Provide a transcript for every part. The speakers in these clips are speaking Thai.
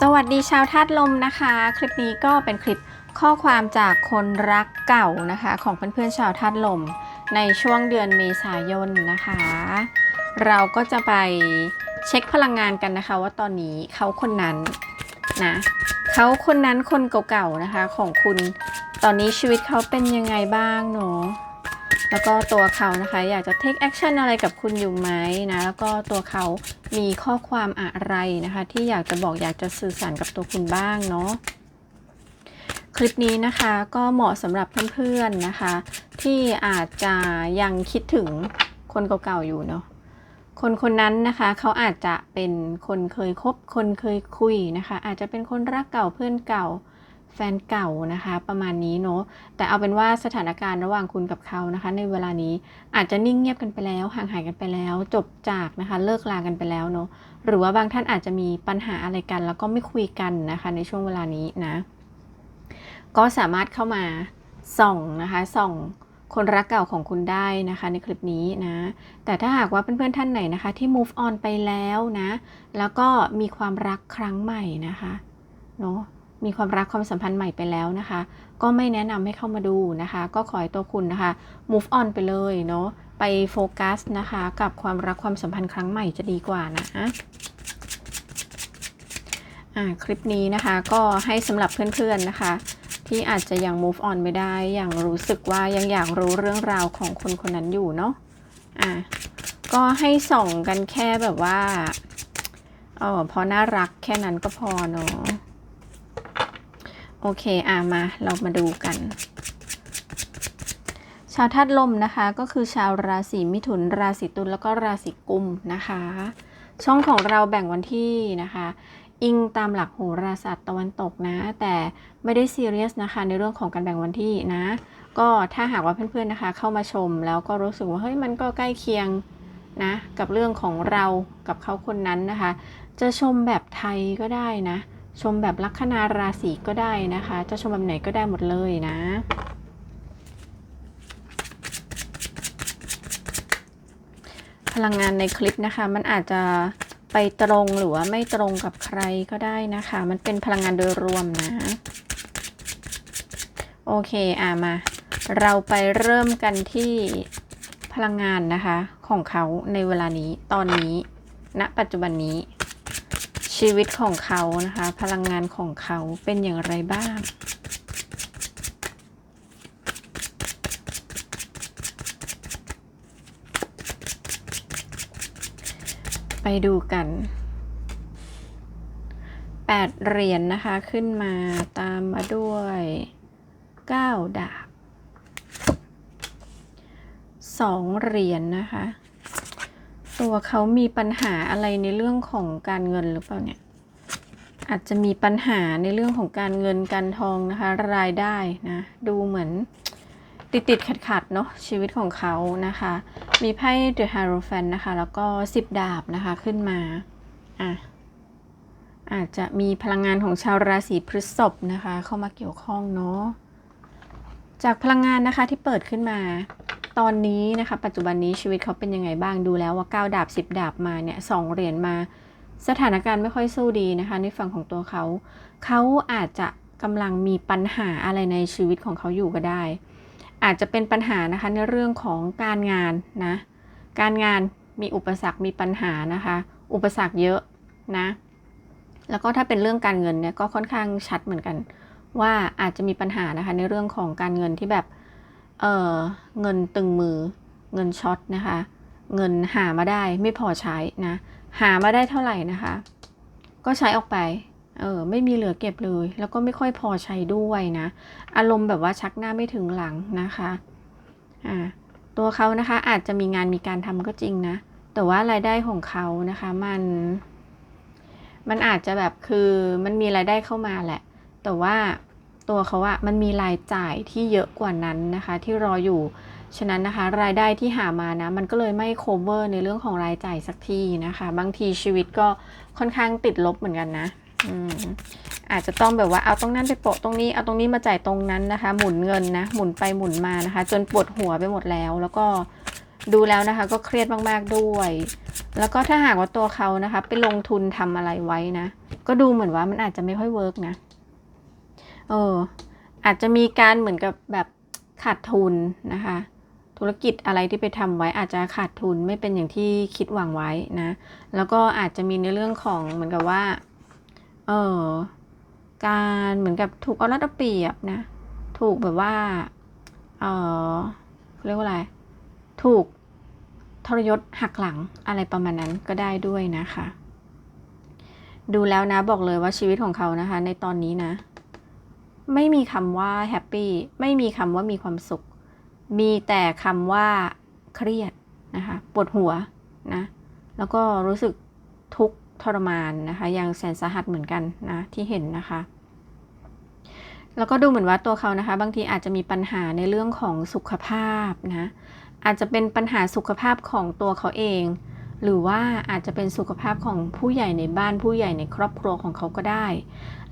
สวัสดีชาวธาตุลมนะคะ คลิปนี้ก็เป็นคลิปข้อความจากคนรักเก่านะคะ ของเพื่อนๆชาวธาตุลม ในช่วงเดือนเมษายนนะคะ เราก็จะไปเช็คพลังงานกันนะคะ ว่าตอนนี้เขาคนนั้นนะเขาคนนั้นคนเก่าๆนะคะของคุณตอนนี้ชีวิตเขาเป็นยังไงบ้างเนาะ แล้วก็ตัวเขานะคะ อยากจะ take action อะไรกับคุณอยู่ไหมนะ แล้วก็ตัวเขามีข้อความอะไรนะคะ ที่อยากจะบอกอยากจะสื่อสารกับตัวคุณบ้างเนาะคลิปนี้นะคะก็เหมาะสำหรับเพื่อนๆนะคะ ที่อาจจะยังคิดถึงคนเก่าๆอยู่เนาะคนคนนั้นนะคะเขาอาจจะเป็นคนเคยคบคนเคยคุยนะคะ อาจจะเป็นคนรักเก่าเพื่อนเก่า แฟนเก่านะคะประมาณนี้เนาะแต่เอาเป็นว่าสถานการณ์ระหว่างคุณกับเขานะคะ ในเวลานี้อาจจะนิ่งเงียบกันไปแล้ว ห่างหายกันไปแล้ว จบจากนะคะเลิกลากันไปแล้วเนาะหรือว่าบางท่านอาจจะมีปัญหาอะไรกัน แล้วก็ไม่คุยกันนะคะ ในช่วงเวลานี้นะก็สามารถเข้ามาส่องนะคะส่องคนรักเก่าของคุณได้นะคะในคลิปนี้นะ แต่ถ้าหากว่าเพื่อนๆท่านไหนนะคะ ที่ move on ไปแล้วนะ แล้วก็มีความรักครั้งใหม่นะคะเนาะ มีความรักความสัมพันธ์ใหม่ไปแล้วนะคะ ก็ไม่แนะนำให้เข้ามาดูนะคะ ก็ขอให้ตัวคุณนะคะ move on ไปเลยเนาะไปโฟกัสนะคะ กับความรักความสัมพันธ์ครั้งใหม่จะดีกว่านะอ่าคลิปนี้นะคะก็ให้สำหรับเพื่อนๆนะคะ ที่อาจจะยัง move on ไม่ได้ ยังรู้สึกว่ายังอยากรู้เรื่องราวของคนคนนั้นอยู่เนาะอะก็ให้ส่องกันแค่แบบว่าเออพอน่ารักแค่นั้นก็พอเนาะ โอเคอะมาเรามาดูกัน ชาวธาตุลมนะคะ ก็คือชาวราศีมิถุน ราศีตุลแล้วก็ราศีกุมนะคะ ช่องของเราแบ่งวันที่นะคะ อิงตามหลักโหราศาสตร์ตะวันตกนะ แต่ไม่ได้ซีเรียสนะคะ ในเรื่องของการแบ่งวันที่นะ ก็ถ้าหากว่าเพื่อนๆนะคะ เข้ามาชมแล้วก็รู้สึกว่าเฮ้ยมันก็ใกล้เคียงนะกับเรื่องของเรากับเขาคนนั้นนะคะ จะชมแบบไทยก็ได้นะ ชมแบบลัคนาราศีก็ได้นะคะ จะชมแบบไหนก็ได้หมดเลยนะ พลังงานในคลิปนะคะ มันอาจจะไปตรงหรือว่าไม่ตรงกับใครก็ได้นะคะ มันเป็นพลังงานโดยรวมนะ โอเคอะมา เราไปเริ่มกันที่พลังงานนะคะของเขาในเวลานี้ตอนนี้ณนะปัจจุบันนี้ ชีวิตของเขานะคะ พลังงานของเขาเป็นอย่างไรบ้าง ไปดูกันแปดเหรียญนนะคะขึ้นมาตามมาด้วยเก้าดาบสองเหรียญนนะคะ ตัวเขามีปัญหาอะไรในเรื่องของการเงินหรือเปล่าเนี่ย อาจจะมีปัญหาในเรื่องของการเงินการทองนะคะ รายได้นะ ดูเหมือนติดติดขัดขัดๆเนาะชีวิตของเขานะคะ มีไพ่ The Hierophant นะคะ แล้วก็10ดาบนะคะขึ้นมาอะอาจจะมีพลังงานของชาวราศีพฤษภนะคะ เข้ามาเกี่ยวข้องเนาะจากพลังงานนะคะที่เปิดขึ้นมา ตอนนี้นะคะ ปัจจุบันนี้ชีวิตเขาเป็นยังไงบ้างดูแล้วว่า 9 ดาบ 10 ดาบมาเนี่ยสองเหรียญมา สถานการณ์ไม่ค่อยสู้ดีนะคะ ในฝั่งของตัวเขา เขาอาจจะกำลังมีปัญหาอะไรในชีวิตของเขาอยู่ก็ได้ อาจจะเป็นปัญหานะคะในเรื่องของการงานนะ การงานมีอุปสรรคมีปัญหานะคะ อุปสรรคเยอะนะ แล้วก็ถ้าเป็นเรื่องการเงินเนี่ยก็ค่อนข้างชัดเหมือนกัน ว่าอาจจะมีปัญหานะคะในเรื่องของการเงินที่แบบ เออเงินตึงมือ เงินช็อตนะคะ เงินหามาได้ไม่พอใช้นะ หามาได้เท่าไหร่นะคะ ก็ใช้ออกไปเออไม่มีเหลือเก็บเลย แล้วก็ไม่ค่อยพอใช้ด้วยนะ อารมณ์แบบว่าชักหน้าไม่ถึงหลังนะคะอ่าตัวเขานะคะอาจจะมีงานมีการทำก็จริงนะ แต่ว่ารายได้ของเขานะคะมัน มันอาจจะแบบคือมันมีรายได้เข้ามาแหละ แต่ว่า ตัวเขาอะมันมีรายจ่ายที่เยอะกว่านั้นนะคะที่รออยู่ ฉะนั้นนะคะรายได้ที่หามานะมันก็เลยไม่ cover ในเรื่องของรายจ่ายสักทีนะคะ บางทีชีวิตก็ค่อนข้างติดลบเหมือนกันนะอาจจะต้องแบบว่าเอาตรงนั้นไปโปะตรงนี้เอาตรงนี้มาจ่ายตรงนั้นนะคะ หมุนเงินนะหมุนไปหมุนมานะคะ จนปวดหัวไปหมดแล้ว แล้วก็ดูแล้วนะคะ ก็เครียดมากๆด้วย แล้วก็ถ้าหากว่าตัวเขานะคะ ไปลงทุนทำอะไรไว้นะ ก็ดูเหมือนว่ามันอาจจะไม่ค่อยเวิร์กนะ เอออาจจะมีการเหมือนกับแบบขาดทุนนะคะ ธุรกิจอะไรที่ไปทำไว้อาจจะขาดทุนไม่เป็นอย่างที่คิดหวังไว้นะ แล้วก็อาจจะมีในเรื่องของเหมือนกับว่า เออการเหมือนกับถูกเอารัดเอาเปรียบนะ ถูกแบบว่า เออเรียกว่าอะไร ถูกทรยศหักหลังอะไรประมาณนั้นก็ได้ด้วยนะคะ ดูแล้วนะบอกเลยว่าชีวิตของเขานะคะ ในตอนนี้นะ ไม่มีคำว่าแฮปปี้ไม่มีคำว่ามีความสุข มีแต่คำว่าเครียดนะคะปวดหัวนะแล้วก็รู้สึกทุกข์ทรมานนะคะอย่างแสนสาหัสเหมือนกันนะที่เห็นนะคะแล้วก็ดูเหมือนว่าตัวเขานะคะ บางทีอาจจะมีปัญหาในเรื่องของสุขภาพนะอาจจะเป็นปัญหาสุขภาพของตัวเขาเอง หรือว่าอาจจะเป็นสุขภาพของผู้ใหญ่ในบ้านผู้ใหญ่ในครอบครัวของเขาก็ได้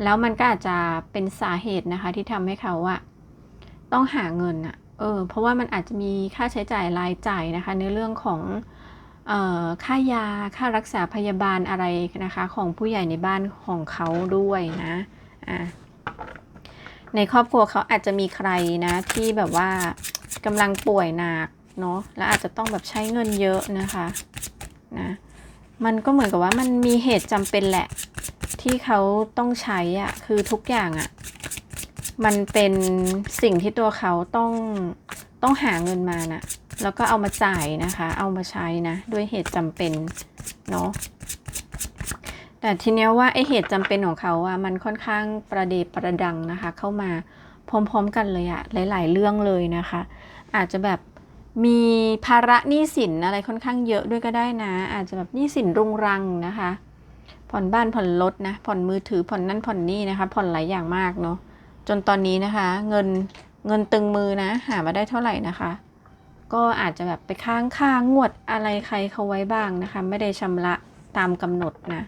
แล้วมันก็อาจจะเป็นสาเหตุนะคะที่ทำให้เขาอะต้องหาเงินอะเออเพราะว่ามันอาจจะมีค่าใช้จ่ายรายจ่ายนะคะ ในเรื่องของออค่ายาค่ารักษาพยาบาลอะไรนะคะ ของผู้ใหญ่ในบ้านของเขาด้วยนะอะในครอบครัวเขาอาจจะมีใครนะที่แบบว่ากำลังป่วยหนักเนาะแล้วอาจจะต้องแบบใช้เงินเยอะนะคะ นะ มันก็เหมือนกับว่ามันมีเหตุจำเป็นแหละ ที่เขาต้องใช้อะคือทุกอย่างอะมันเป็นสิ่งที่ตัวเขาต้องต้องหาเงินมานะแล้วก็เอามาจ่ายนะคะ เอามาใช้นะ ด้วยเหตุจำเป็นเนาะแต่ทีเนี้ยว่าไอเหตุจำเป็นของเขาอะมันค่อนข้างประเดประดังนะคะ เข้ามาพร้อมๆกันเลยอะหลาย ๆ เรื่องเลยนะคะ อาจจะแบบ มีภาระหนี้สินอะไรค่อนข้างเยอะด้วยก็ได้นะ อาจจะแบบหนี้สินรุงรังนะคะ ผ่อนบ้านผ่อนรถนะ ผ่อนมือถือผ่อนนั่นผ่อนนี่นะคะ ผ่อนหลายอย่างมากเนาะจนตอนนี้นะคะ เงินเงินตึงมือนะ หามาได้เท่าไหร่นะคะ ก็อาจจะแบบไปค้างค่างวดอะไรใครเขาไว้บ้างนะคะ ไม่ได้ชำระตามกำหนดนะ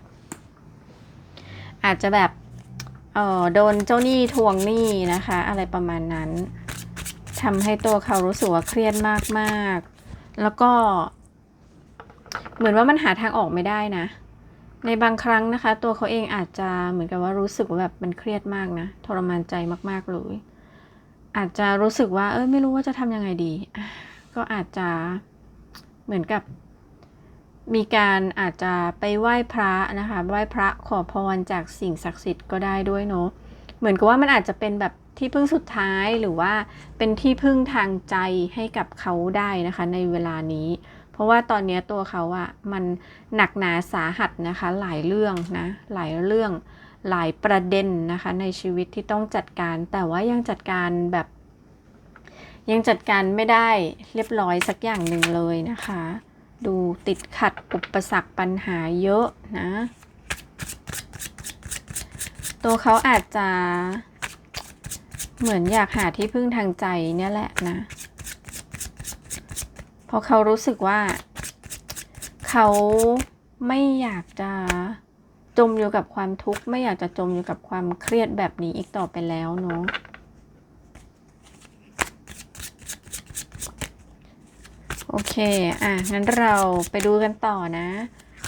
อาจจะแบบเออโดนเจ้าหนี้ทวงหนี้นะคะ อะไรประมาณนั้น ทำให้ตัวเขารู้สึกว่าเครียดมากๆ แล้วก็ เหมือนว่ามันหาทางออกไม่ได้นะ ในบางครั้งนะคะ ตัวเขาเองอาจจะเหมือนกับว่ารู้สึกว่าแบบมันเครียดมากนะทรมานใจมากๆเลยอาจจะรู้สึกว่า เออไม่รู้ว่าจะทำยังไงดี ก็อาจจะเหมือนกับมีการอาจจะไปไหว้พระนะคะ ไหว้พระขอพรจากสิ่งศักดิ์สิทธิ์ก็ได้ด้วยเนาะ เหมือนกับว่ามันอาจจะเป็นแบบ ที่พึ่งสุดท้ายหรือว่าเป็นที่พึ่งทางใจให้กับเขาได้นะคะในเวลานี้ เพราะว่าตอนนี้ตัวเขาอะมันหนักหนาสาหัสนะคะหลายเรื่องนะหลายเรื่องหลายประเด็นนะคะในชีวิตที่ต้องจัดการ แต่ว่ายังจัดการแบบ ยังจัดการไม่ได้เรียบร้อยสักอย่างหนึ่งเลยนะคะ ดูติดขัดอุปสรรคปัญหาเยอะนะ ตัวเขาอาจจะ เหมือนอยากหาที่พึ่งทางใจเนี่ยแหละนะ เพราะเขารู้สึกว่า เขาไม่อยากจะจมอยู่กับความทุกข์ ไม่อยากจะจมอยู่กับความเครียดแบบนี้อีกต่อไปแล้วเนาะโอเค อะ งั้นเราไปดูกันต่อนะ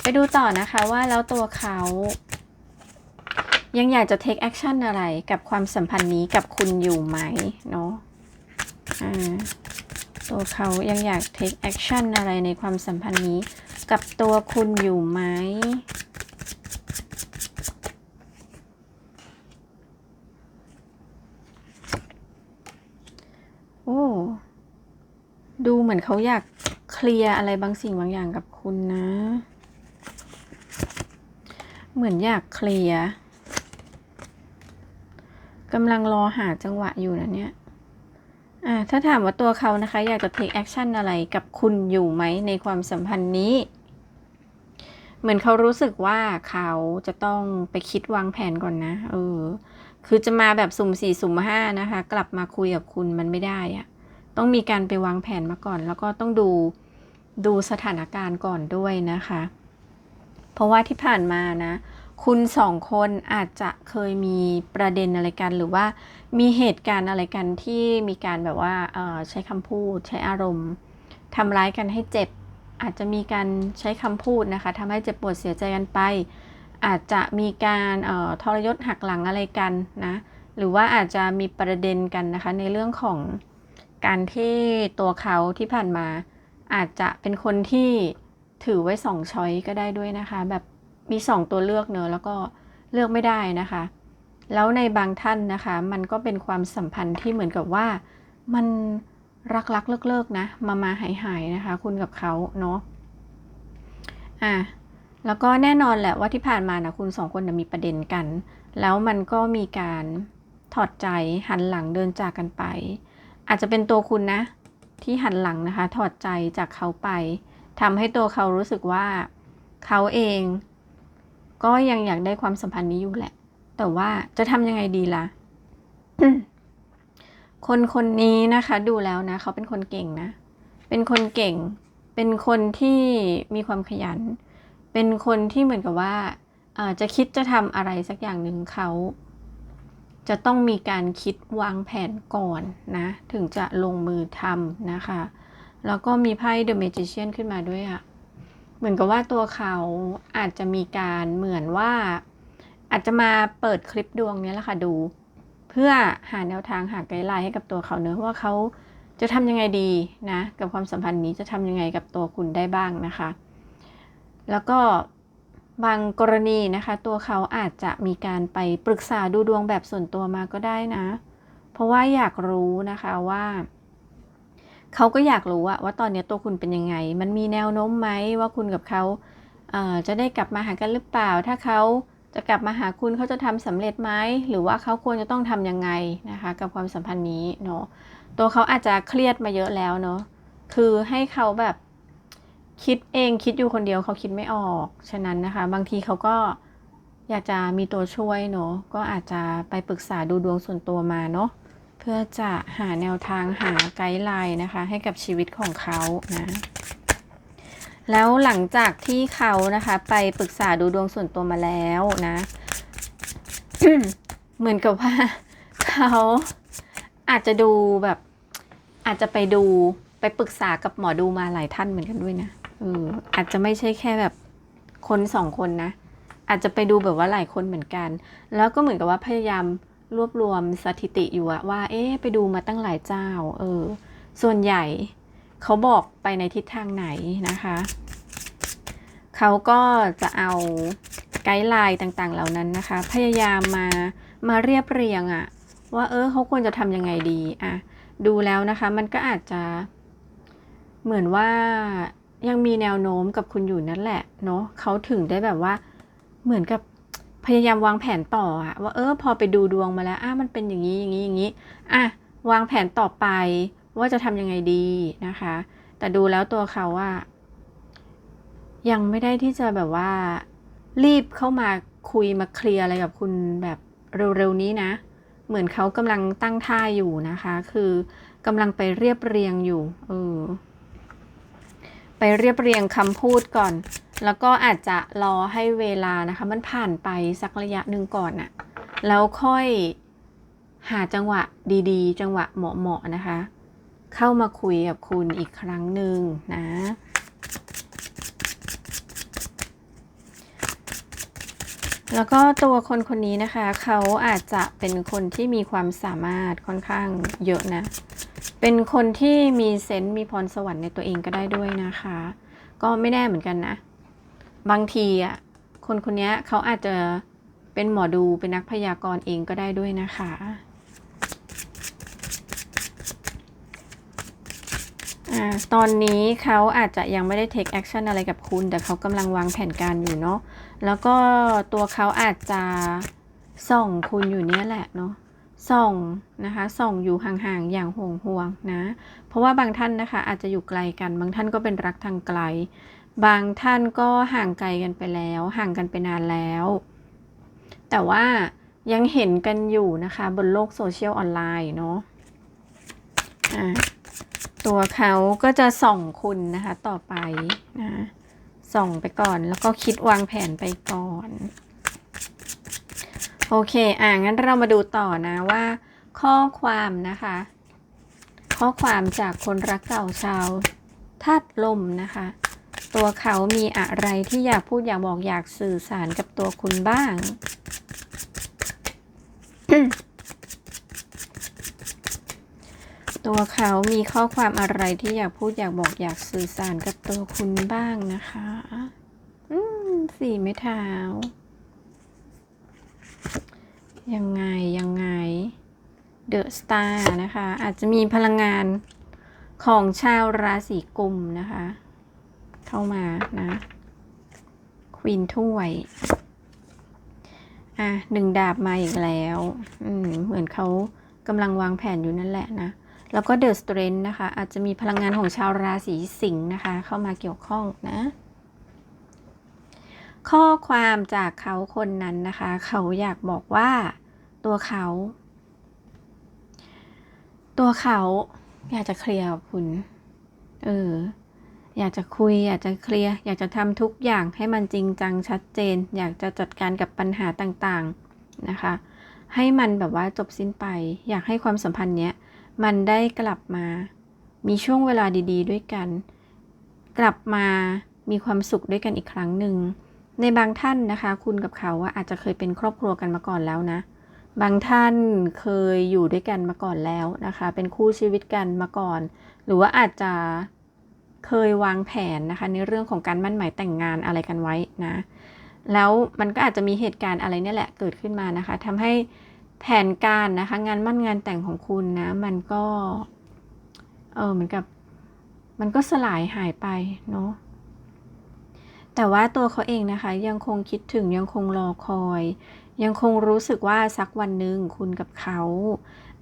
ไปดูต่อนะคะว่าแล้วตัวเขา ยังอยากจะ take action อะไรกับความสัมพันธ์นี้กับคุณอยู่ไหมเนาะตัวเขายังอยาก take action อะไรในความสัมพันธ์นี้ กับตัวคุณอยู่ไหมโอ้ดูเหมือนเขาอยากเคลียร์อะไรบางสิ่งบางอย่างกับคุณนะ เหมือนอยากเคลียร์ กำลังรอหาจังหวะอยู่นะเนี่ยอ่าถ้าถามว่าตัวเขานะคะ อยากจะ take action อะไรกับคุณอยู่ไหมในความสัมพันธ์นี้ เหมือนเขารู้สึกว่าเขาจะต้องไปคิดวางแผนก่อนนะ เออ คือจะมาแบบสุ่มสี่สุ่มห้านะคะ กลับมาคุยกับคุณมันไม่ได้อะต้องมีการไปวางแผนมาก่อน แล้วก็ต้องดูดูสถานการณ์ก่อนด้วยนะคะ เพราะว่าที่ผ่านมานะ คุณสองคนอาจจะเคยมีประเด็นอะไรกัน หรือว่ามีเหตุการณ์อะไรกันที่มีการแบบว่าใช้คำพูด ใช้อารมณ์ทำร้ายกันให้เจ็บ อาจจะมีการใช้คำพูดนะคะทำให้เจ็บปวดเสียใจกันไป อาจจะมีการทรยศหักหลังอะไรกันนะหรือว่าอาจจะมีประเด็นกันนะคะในเรื่องของการที่ตัวเขาที่ผ่านมา อาจจะเป็นคนที่ถือไว้สองช้อยก็ได้ด้วยนะคะแบบ มีสองตัวเลือกเนอะแล้วก็เลือกไม่ได้นะคะ แล้วในบางท่านนะคะ มันก็เป็นความสัมพันธ์ที่เหมือนกับว่ามันรักรักเลิกเลิกๆนะ มามาหายหายๆนะคะ คุณกับเขาเนาะอะแล้วก็แน่นอนแหละว่าที่ผ่านมานะคุณสองคนนะมีประเด็นกัน แล้วมันก็มีการถอดใจหันหลังเดินจากกันไป อาจจะเป็นตัวคุณนะ ที่หันหลังนะคะ ถอดใจจากเขาไปทำให้ตัวเขารู้สึกว่าเขาเอง ก็ยังอยากได้ความสัมพันธ์นี้อยู่แหละ แต่ว่าจะทำยังไงดีล่ะ คนคนนี้นะคะ ดูแล้วนะ เขาเป็นคนเก่งนะ เป็นคนเก่ง เป็นคนที่มีความขยัน เป็นคนที่เหมือนกับว่าจะคิดจะทำอะไรสักอย่างหนึ่งเขาจะต้องมีการคิดวางแผนก่อนนะ ถึงจะลงมือทำนะคะ แล้วก็มีไพ่ The Magician ขึ้นมาด้วยอะ เหมือนกับว่าตัวเขาอาจจะมีการเหมือนว่า อาจจะมาเปิดคลิปดวงนี้แหละค่ะดู เพื่อหาแนวทางหาไกด์ไลน์ให้กับตัวเขาเนอะว่าเขาจะทำยังไงดีนะกับความสัมพันธ์นี้จะทำยังไงกับตัวคุณได้บ้างนะคะ แล้วก็บางกรณีนะคะ ตัวเขาอาจจะมีการไปปรึกษาดูดวงแบบส่วนตัวมาก็ได้นะ เพราะว่าอยากรู้นะคะว่า เขาก็อยากรู้อะว่าตอนนี้ตัวคุณเป็นยังไง มันมีแนวโน้มไหมว่าคุณกับเขาเอ่อจะได้กลับมาหากันหรือเปล่า ถ้าเขาจะกลับมาหาคุณเขาจะทำสำเร็จไหมหรือว่าเขาควรจะต้องทำยังไงนะคะ กับความสัมพันธ์นี้เนาะตัวเขาอาจจะเครียดมาเยอะแล้วเนาะคือให้เขาแบบคิดเองคิดอยู่คนเดียวเขาคิดไม่ออก ฉะนั้นนะคะ บางทีเขาก็อยากจะมีตัวช่วยเนาะก็อาจจะไปปรึกษาดูดวงส่วนตัวมาเนาะ พื่อจะหาแนวทางหาไกด์ไลน์นะคะ ให้กับชีวิตของเขานะแล้วหลังจากที่เขานะคะ ไปปรึกษาดูดวงส่วนตัวมาแล้วนะ เหมือนกับว่า เขาอาจจะดูแบบ อาจจะไปดูไปปรึกษากับหมอดูมาหลายท่านเหมือนกันด้วยนะเอออาจจะไม่ใช่แค่แบบคนสองคนนะ อาจจะไปดูแบบว่าหลายคนเหมือนกัน แล้วก็เหมือนกับว่าพยายาม รวบรวมสถิติอยู่อะว่า เอ๊ะไปดูมาตั้งหลายเจ้า เออ ส่วนใหญ่เขาบอกไปในทิศทางไหนนะคะ เขาก็จะเอาไกด์ไลน์ต่างๆ เหล่านั้นนะคะ พยายามมา มาเรียบเรียงอะว่าเออเขาควรจะทำยังไงดีอะดูแล้วนะคะ มันก็อาจจะ เหมือนว่ายังมีแนวโน้มกับคุณอยู่นั่นแหละ เนาะเขาถึงได้แบบว่าเหมือนกับ พยายามวางแผนต่ออะว่าเออพอไปดูดวงมาแล้วอะมันเป็นอย่างนี้อย่างนี้อย่างนี้อะวางแผนต่อไปว่าจะทำยังไงดีนะคะ แต่ดูแล้วตัวเขาว่า ยังไม่ได้ที่จะแบบว่า รีบเข้ามาคุยมาเคลียร์อะไรกับคุณแบบเร็วๆนี้นะ เหมือนเขากำลังตั้งท่าอยู่นะคะ คือกำลังไปเรียบเรียงอยู่เออไปเรียบเรียงคำพูดก่อน แล้วก็อาจจะรอให้เวลานะคะ มันผ่านไปสักระยะหนึ่งก่อนน่ะแล้วค่อยหาจังหวะดีๆ จังหวะเหมาะๆนะคะ เข้ามาคุยกับคุณอีกครั้งหนึ่งนะแล้วก็ตัวคนคนนี้นะคะ เขาอาจจะเป็นคนที่มีความสามารถค่อนข้างเยอะนะ เป็นคนที่มีเซนต์มีพรสวรรค์ในตัวเองก็ได้ด้วยนะคะ ก็ไม่แน่เหมือนกันนะ บางทีอะคนคนนี้เขาอาจจะเป็นหมอดูเป็นนักพยากรณ์เองก็ได้ด้วยนะคะ ตอนนี้เขาอาจจะยังไม่ได้ take action อะไรกับคุณ แต่เขากำลังวางแผนการอยู่เนาะ แล้วก็ตัวเขาอาจจะส่องคุณอยู่เนี่ยแหละเนาะ ส่องนะคะ ส่องอยู่ห่างๆ อย่างห่วงห่วงๆนะ เพราะว่าบางท่านนะคะอาจจะอยู่ไกลกัน บางท่านก็เป็นรักทางไกล บางท่านก็ห่างไกลกันไปแล้ว ห่างกันไปนานแล้ว แต่ว่ายังเห็นกันอยู่นะคะ บนโลกโซเชียลออนไลน์เนาะอ่าตัวเขาก็จะส่องคุณนะคะ ต่อไปนะส่องไปก่อนแล้วก็คิดวางแผนไปก่อน โอเค อ่างั้นเรามาดูต่อนะว่า ข้อความนะคะ ข้อความจากคนรักเก่าชาวธาตุลมนะคะ ตัวเขามีอะไรที่อยากพูดอยากบอกอยากสื่อสารกับตัวคุณบ้าง ตัวเขามีข้อความอะไรที่อยากพูดอยากบอกอยากสื่อสารกับตัวคุณบ้างนะคะสี่ไม้เท้า ยังไง ยังไง เดอะสตาร์นะคะ อาจจะมีพลังงานของชาวราศีกุมนะคะ เข้ามานะควีนถ้วย อะหนึ่งดาบมาอีกแล้ว อืมเหมือนเขากำลังวางแผนอยู่นั่นแหละนะ แล้วก็เดอะสเตรนท์นะคะ อาจจะมีพลังงานของชาวราศีสิงห์นะคะ เข้ามาเกี่ยวข้องนะ ข้อความจากเขาคนนั้นนะคะ เขาอยากบอกว่าตัวเขา ตัวเขาอยากจะเคลียร์กับคุณ เออ อยากจะคุย อยากจะเคลียร์ อยากจะทำทุกอย่างให้มันจริงจังชัดเจน อยากจะจัดการกับปัญหาต่างๆนะคะ ให้มันแบบว่าจบสิ้นไป อยากให้ความสัมพันธ์เนี้ยมันได้กลับมา มีช่วงเวลาดี ๆ ด้วยกัน กลับมามีความสุขด้วยกันอีกครั้งหนึ่ง ในบางท่านนะคะ คุณกับเขาว่าอาจจะเคยเป็นครอบครัวกันมาก่อนแล้วนะ บางท่านเคยอยู่ด้วยกันมาก่อนแล้วนะคะ เป็นคู่ชีวิตกันมาก่อน หรือว่าอาจจะ เคยวางแผนนะคะในเรื่องของการมั่นหมายแต่งงานอะไรกันไว้นะ แล้วมันก็อาจจะมีเหตุการณ์อะไรเนี่ยแหละเกิดขึ้นมานะคะทำให้แผนการนะคะงานมั่นงานแต่งของคุณนะ มันก็เออเหมือนกับมันก็สลายหายไปเนาะแต่ว่าตัวเขาเองนะคะ ยังคงคิดถึงยังคงรอคอย ยังคงรู้สึกว่าสักวันหนึ่งคุณกับเขา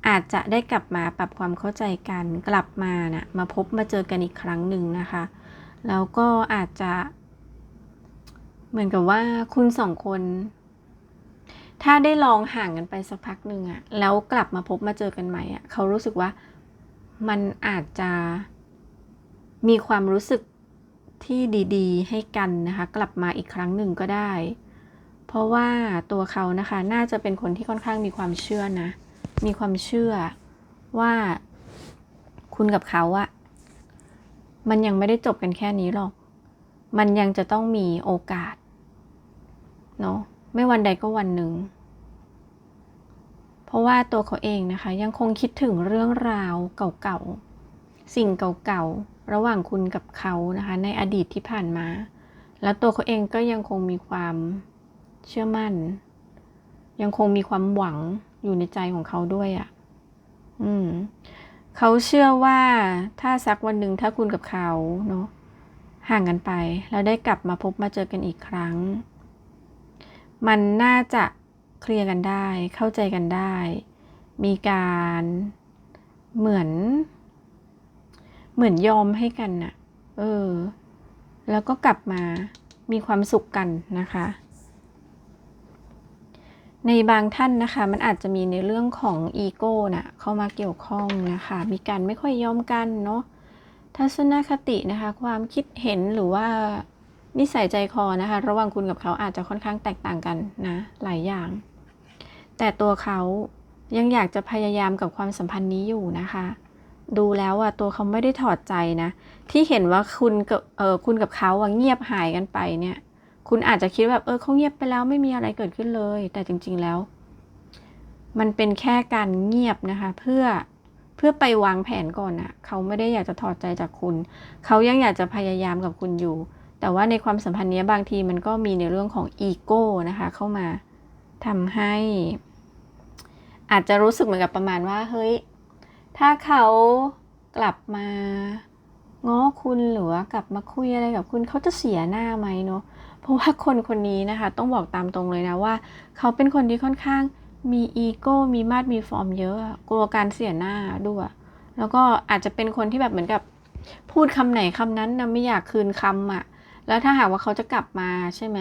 อาจจะได้กลับมาปรับความเข้าใจกันกลับมานะ่ะมาพบมาเจอกันอีกครั้งหนึ่งนะคะ แล้วก็อาจจะ เหมือนกับว่าคุณสองคน ถ้าได้ลองห่างกันไปสักพักหนึ่งอะแล้วกลับมาพบมาเจอกันใหม่อะเขารู้สึกว่ามันอาจจะมีความรู้สึกที่ดีๆ ให้กันนะคะ กลับมาอีกครั้งหนึ่งก็ได้ เพราะว่าตัวเขานะคะ น่าจะเป็นคนที่ค่อนข้างมีความเชื่อนะ มีความเชื่อว่าคุณกับเขาอะมันยังไม่ได้จบกันแค่นี้หรอก มันยังจะต้องมีโอกาสเนาะไม่วันใดก็วันหนึ่ง เพราะว่าตัวเขาเองนะคะ ยังคงคิดถึงเรื่องราวเก่าๆ สิ่งเก่าๆ ระหว่างคุณกับเขานะคะ ในอดีตที่ผ่านมา แล้วตัวเขาเองก็ยังคงมีความเชื่อมั่น ยังคงมีความหวัง อยู่ในใจของเขาด้วยอะ่ะ อืม เขาเชื่อว่าถ้าสักวันหนึ่งถ้าคุณกับเขาเนาะห่างกันไป แล้วได้กลับมาพบมาเจอกันอีกครั้ง มันน่าจะเคลียร์กันได้ เข้าใจกันได้ มีการเหมือน เหมือนยอมให้กันน่ะ เออ แล้วก็กลับมามีความสุขกันนะคะ ในบางท่านนะคะมันอาจจะมีในเรื่องของอีโก้นะ่ะเข้ามาเกี่ยวข้องนะคะ มีการไม่ค่อยยอมกันเนาะทัศนคตินะคะ ความคิดเห็นหรือว่านิสัยใจคอนะคะ ระหว่างคุณกับเขาอาจจะค่อนข้างแตกต่างกันนะหลายอย่าง แต่ตัวเขายังอยากจะพยายามกับความสัมพันธ์นี้อยู่นะคะ ดูแล้วอะตัวเขาไม่ได้ถอดใจนะ ที่เห็นว่าคุณกับเออคุณกับเขาอะเงียบหายกันไปเนี่ย คุณอาจจะคิดแบบเออเขาเงียบไปแล้วไม่มีอะไรเกิดขึ้นเลย แต่จริง ๆแล้ว มันเป็นแค่การเงียบนะคะ เพื่อเพื่อไปวางแผนก่อนอะเขาไม่ได้อยากจะถอดใจจากคุณ เขายังอยากจะพยายามกับคุณอยู่ แต่ว่าในความสัมพันธ์นี้บางทีมันก็มีในเรื่องของอีโก้นะคะ เข้ามาทำให้ อาจจะรู้สึกเหมือนกับประมาณว่า เฮ้ย ถ้าเขากลับมาง้อคุณหรือว่ากลับมาคุยอะไรกับคุณเขาจะเสียหน้าไหมเนาะ เพราะว่าคนคนนี้นะคะต้องบอกตามตรงเลยนะว่า เขาเป็นคนที่ค่อนข้างมีอีโก้มีมาดมีฟอร์มเยอะกลัวการเสียหน้าด้วยแล้วก็อาจจะเป็นคนที่แบบเหมือนกับพูดคำไหนคำนั้นนะไม่อยากคืนคำอะ แล้วถ้าหากว่าเขาจะกลับมาใช่ไหม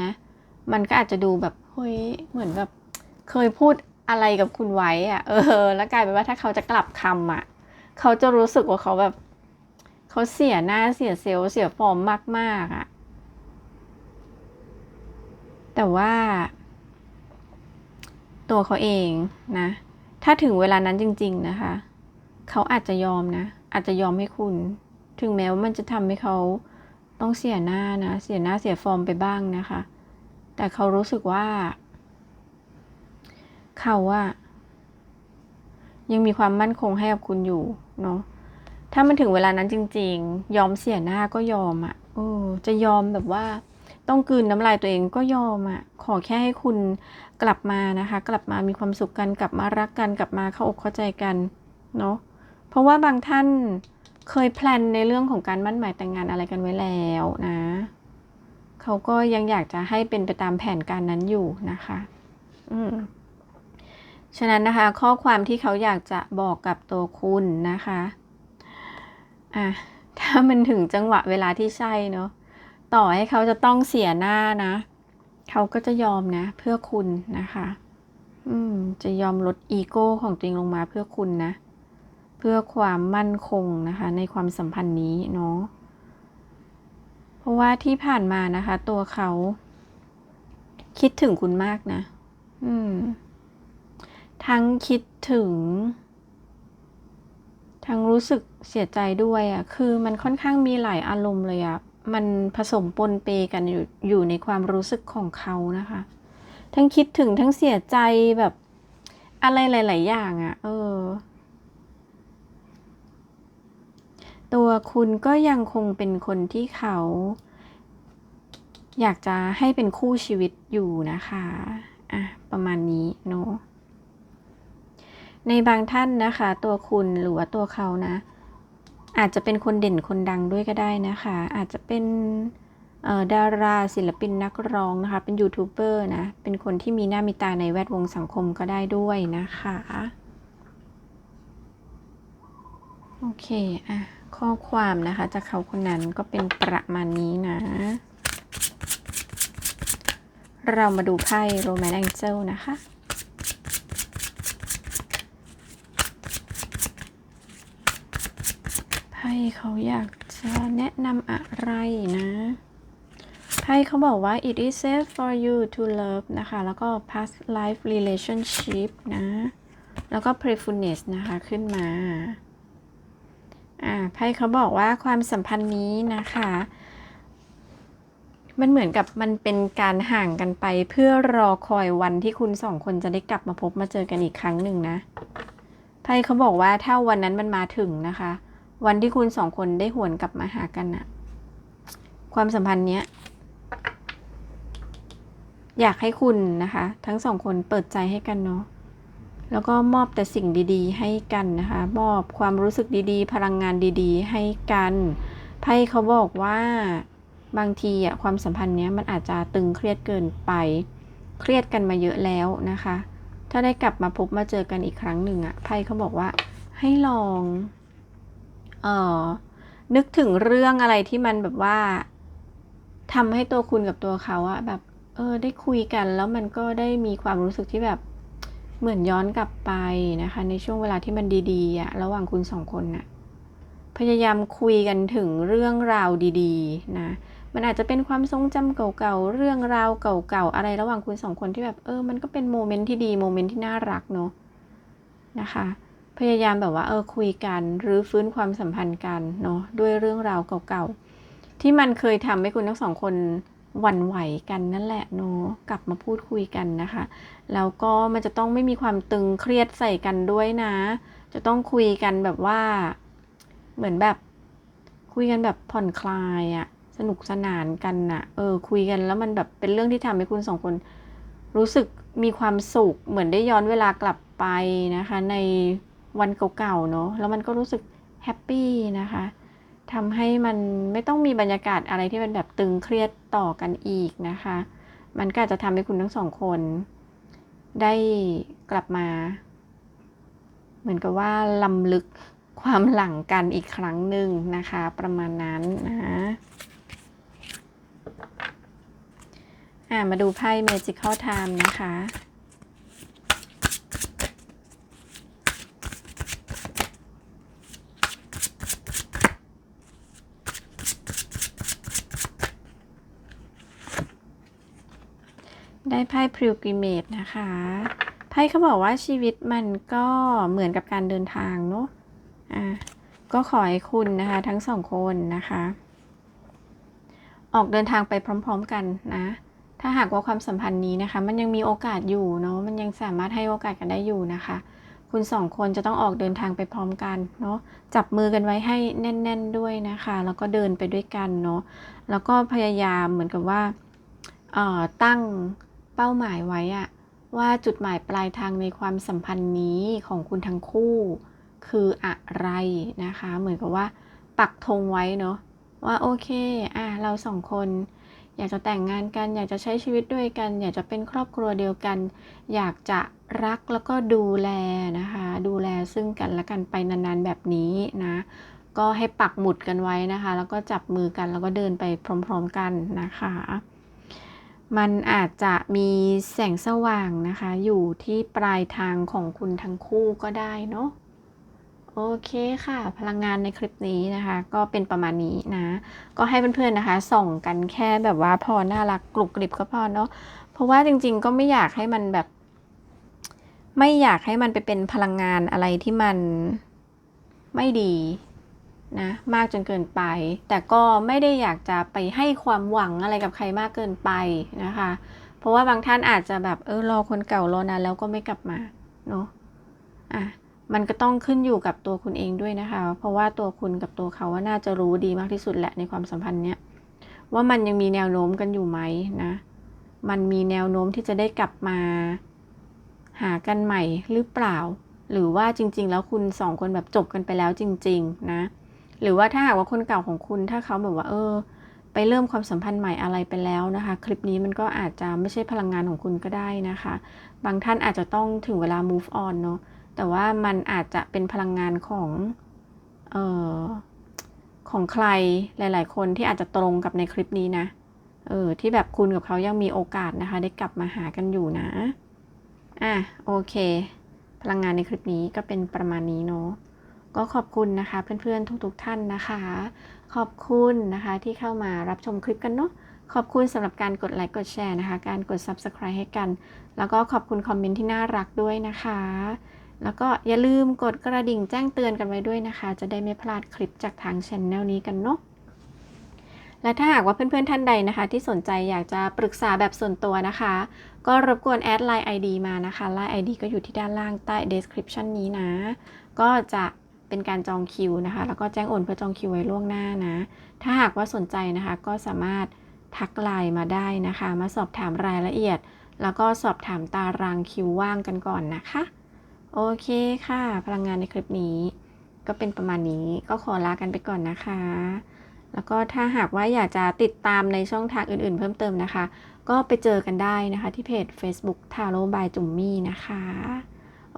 มันก็อาจจะดูแบบเฮ้ยเหมือนแบบเคยพูดอะไรกับคุณไว้อะ เออ แล้วกลายเป็นว่าถ้าเขาจะกลับคำอะ เขาจะรู้สึกว่าเขาแบบ เขาเสียหน้าเสียเซลล์เสียฟอร์มมากๆอะ แต่ว่า ตัวเขาเองนะ ถ้าถึงเวลานั้นจริง ๆนะคะ เขาอาจจะยอมนะ อาจจะยอมให้คุณ ถึงแม้ว่ามันจะทำให้เขาต้องเสียหน้านะ เสียหน้าเสียฟอร์มไปบ้างนะคะ แต่เขารู้สึกว่า เขาอะยังมีความมั่นคงให้กับคุณอยู่เนาะ ถ้ามันถึงเวลานั้นจริง ๆ ยอมเสียหน้าก็ยอมอะ่ะโอ้จะยอมแบบว่า ต้องกลืนน้ำลายตัวเองก็ยอมอะ่ะขอแค่ให้คุณกลับมานะคะ กลับมามีความสุขกันกลับมารักกันกลับมาเข้าอกเข้าใจกันเนาะเพราะว่าบางท่านเคยแพลนในเรื่องของการมั่นหมายแต่งงานอะไรกันไว้แล้วนะเขาก็ยังอยากจะให้เป็นไปตามแผนการนั้นอยู่นะคะ อืมฉะนั้นนะคะ ข้อความที่เขาอยากจะบอกกับตัวคุณนะคะอะถ้ามันถึงจังหวะเวลาที่ใช่เนาะ ต่อให้เขาจะต้องเสียหน้านะ เขาก็จะยอมนะ เพื่อคุณนะคะ อืม จะยอมลดอีโก้ของตัวเองลงมาเพื่อคุณนะ เพื่อความมั่นคงนะคะ ในความสัมพันธ์นี้เนาะ เพราะว่าที่ผ่านมานะคะ ตัวเขา คิดถึงคุณมากนะ อืม ทั้งคิดถึง ทั้งรู้สึกเสียใจด้วยอะ่ะ คือมันค่อนข้างมีหลายอารมณ์เลยอะ่ะ มันผสมปนเปกันอยู่อยู่ในความรู้สึกของเขานะคะ ทั้งคิดถึงทั้งเสียใจแบบอะไรหลาย ๆ อย่างอะ่ะ เออ ตัวคุณก็ยังคงเป็นคนที่เขา อยากจะให้เป็นคู่ชีวิตอยู่นะคะอะประมาณนี้เนาะในบางท่านนะคะ ตัวคุณหรือว่าตัวเขานะ อาจจะเป็นคนเด่นคนดังด้วยก็ได้นะคะ อาจจะเป็นดาราศิลปินนักร้องนะคะ เป็นยูทูบเบอร์นะ เป็นคนที่มีหน้ามีตาในแวดวงสังคมก็ได้ด้วยนะคะ โอเคอะข้อความนะคะจากเขาคนนั้นก็เป็นประมาณนี้นะ เรามาดูไพ่โรแมนแองเจลนะคะ พ่เขาอยากจะแนะนำอะไรนะไพ่เขาบอกว่า it is safe for you to love นะคะ แล้วก็ past life relationship นะ แล้วก็ playfulness นะคะ ขึ้นมา อ่า ไพ่เขาบอกว่าความสัมพันธ์นี้นะคะ มันเหมือนกับมันเป็นการห่างกันไป เพื่อรอคอยวันที่คุณสองคนจะได้กลับมาพบมาเจอกันอีกครั้งหนึ่งนะ ไพ่เขาบอกว่าถ้าวันนั้นมันมาถึงนะคะ วันที่คุณสองคนได้หวนกลับมาหากันอะความสัมพันธ์เนี้ย อยากให้คุณนะคะ ทั้งสองคนเปิดใจให้กันเนาะแล้วก็มอบแต่สิ่งดีๆ ให้กันนะคะ มอบความรู้สึกดีๆ พลังงานดีๆ ให้กันไพ่เขาบอกว่าบางทีอะความสัมพันธ์เนี้ยมันอาจจะตึงเครียดเกินไป เครียดกันมาเยอะแล้วนะคะ ถ้าได้กลับมาพบมาเจอกันอีกครั้งหนึ่งอะไพ่เขาบอกว่าให้ลอง เออนึกถึงเรื่องอะไรที่มันแบบว่าทำให้ตัวคุณกับตัวเขาอะแบบ เออ ได้คุยกัน แล้วมันก็ได้มีความรู้สึกที่แบบเหมือนย้อนกลับไปนะคะ ในช่วงเวลาที่มันดีๆอะระหว่างคุณสองคนน่ะพยายามคุยกันถึงเรื่องราวดีๆ นะ มันอาจจะเป็นความทรงจำเก่าๆ เรื่องราวเก่าๆ อะไรระหว่างคุณสองคนที่แบบ เออ มันก็เป็นโมเมนต์ที่ดี โมเมนต์ที่น่ารักเนาะนะคะ พยายามแบบว่าเออคุยกันหรือฟื้นความสัมพันธ์กันเนาะด้วยเรื่องราวเก่าๆ ที่มันเคยทำให้คุณทั้งสองคนหวั่นไหวกันนั่นแหละเนาะกลับมาพูดคุยกันนะคะ แล้วก็มันจะต้องไม่มีความตึงเครียดใส่กันด้วยนะ จะต้องคุยกันแบบว่าเหมือนแบบคุยกันแบบผ่อนคลายอะสนุกสนานกันนะเออคุยกันแล้วมันแบบเป็นเรื่องที่ทำให้คุณสองคน รู้สึกมีความสุขเหมือนได้ย้อนเวลากลับไปนะคะ ใน วันเก่าๆเนาะแล้วมันก็รู้สึกแฮปปี้นะคะทำให้มันไม่ต้องมีบรรยากาศอะไรที่มันแบบตึงเครียดต่อกันอีกนะคะ มันก็อาจจะทำให้คุณทั้งสองคน ได้กลับมา เหมือนกับว่าลำลึกความหลังกันอีกครั้งหนึ่งนะคะ ประมาณนั้นนะอ่ามาดูไพ่ Magical Time นะคะ ได้ไพ่พริวกิเมตนะคะไพ่เขาบอกว่าชีวิตมันก็เหมือนกับการเดินทางเนาะอ่าก็ขอให้คุณนะคะ ทั้งสองคนนะคะ ออกเดินทางไปพร้อม ๆ กันนะ ถ้าหากว่าความสัมพันธ์นี้นะคะ มันยังมีโอกาสอยู่เนาะมันยังสามารถให้โอกาสกันได้อยู่นะคะ คุณสองคนจะต้องออกเดินทางไปพร้อมกันเนาะจับมือกันไว้ให้แน่น ๆด้วยนะคะ แล้วก็เดินไปด้วยกันเนาะแล้วก็พยายามเหมือนกับว่าตั้ง เป้าหมายไว้อะว่าจุดหมายปลายทางในความสัมพันธ์นี้ของคุณทั้งคู่ คืออะไรนะคะ เหมือนกับว่า ปักธงไว้เนาะว่าโอเคอะเราสองคน อยากจะแต่งงานกัน อยากจะใช้ชีวิตด้วยกัน อยากจะเป็นครอบครัวเดียวกัน อยากจะรักแล้วก็ดูแลนะคะ ดูแลซึ่งกันและกันไปนานๆแบบนี้นะก็ให้ปักหมุดกันไว้นะคะ แล้วก็จับมือกันแล้วก็เดินไปพร้อม ๆกันนะคะ มันอาจจะมีแสงสว่างนะคะ อยู่ที่ปลายทางของคุณทั้งคู่ก็ได้เนาะโอเคค่ะ พลังงานในคลิปนี้นะคะ ก็เป็นประมาณนี้นะ ก็ให้เพื่อนๆนะคะ ส่งกันแค่แบบว่าพอน่ารักกรุบกริบก็พอเนาะเพราะว่าจริงๆ ก็ไม่อยากให้มันแบบ ไม่อยากให้มันไปเป็นพลังงานอะไรที่มันไม่ดี นะมากจนเกินไป แต่ก็ไม่ได้อยากจะไปให้ความหวังอะไรกับใครมากเกินไปนะคะ เพราะว่าบางท่านอาจจะแบบเออรอคนเก่ารอนานแล้วก็ไม่กลับมาเนาะอะมันก็ต้องขึ้นอยู่กับตัวคุณเองด้วยนะคะ เพราะว่าตัวคุณกับตัวเขาว่าน่าจะรู้ดีมากที่สุดแหละในความสัมพันธ์เนี้ยว่ามันยังมีแนวโน้มกันอยู่ไหมนะ มันมีแนวโน้มที่จะได้กลับมา หากันใหม่หรือเปล่า หรือว่าจริง ๆ แล้วคุณสองคนแบบจบกันไปแล้วจริง ๆ นะ หรือว่าถ้าหากว่าคนเก่าของคุณถ้าเขาแบบว่าเออ ไปเริ่มความสัมพันธ์ใหม่อะไรไปแล้วนะคะ คลิปนี้มันก็อาจจะไม่ใช่พลังงานของคุณก็ได้นะคะ บางท่านอาจจะต้องถึงเวลา move on เนาะแต่ว่ามันอาจจะเป็นพลังงานของเอ่อของใครหลาย ๆ คนที่อาจจะตรงกับในคลิปนี้นะเออที่แบบคุณกับเขายังมีโอกาสนะคะ ได้กลับมาหากันอยู่นะอะโอเค พลังงานในคลิปนี้ก็เป็นประมาณนี้เนาะ ก็ขอบคุณนะคะเพื่อนๆทุกๆท่านนะคะ ขอบคุณนะคะที่เข้ามารับชมคลิปกันเนาะขอบคุณสำหรับการกดไลค์กดแชร์นะคะ การกด subscribe ให้กัน แล้วก็ขอบคุณคอมเมนต์ที่น่ารักด้วยนะคะ แล้วก็อย่าลืมกดกระดิ่งแจ้งเตือนกันไว้ด้วยนะคะ จะได้ไม่พลาดคลิปจากทางช anel นี้กันเนาะและถ้าหากว่าเพื่อนๆท่านใดนะคะ ที่สนใจอยากจะปรึกษาแบบส่วนตัวนะคะ ก็รบกวนแอดไลน์ ID มานะคะไลน์ ID ก็อยู่ที่ด้านล่างใต้ description นี้นะ ก็จะ เป็นการจองคิวนะคะ แล้วก็แจ้งโอนเพื่อจองคิวไว้ล่วงหน้านะ ถ้าหากว่าสนใจนะคะ ก็สามารถทักไลน์มาได้นะคะ มาสอบถามรายละเอียด แล้วก็สอบถามตารางคิวว่างกันก่อนนะคะ โอเคค่ะ พลังงานในคลิปนี้ ก็เป็นประมาณนี้ ก็ขอลากันไปก่อนนะคะ แล้วก็ถ้าหากว่าอยากจะติดตามในช่องทางอื่นๆ เพิ่มเติมนะคะ ก็ไปเจอกันได้นะคะที่เพจ Facebook t a r o by จุมมี่นะคะ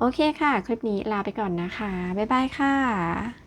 โอเคค่ะ คลิปนี้ลาไปก่อนนะคะ บ๊ายบายค่ะ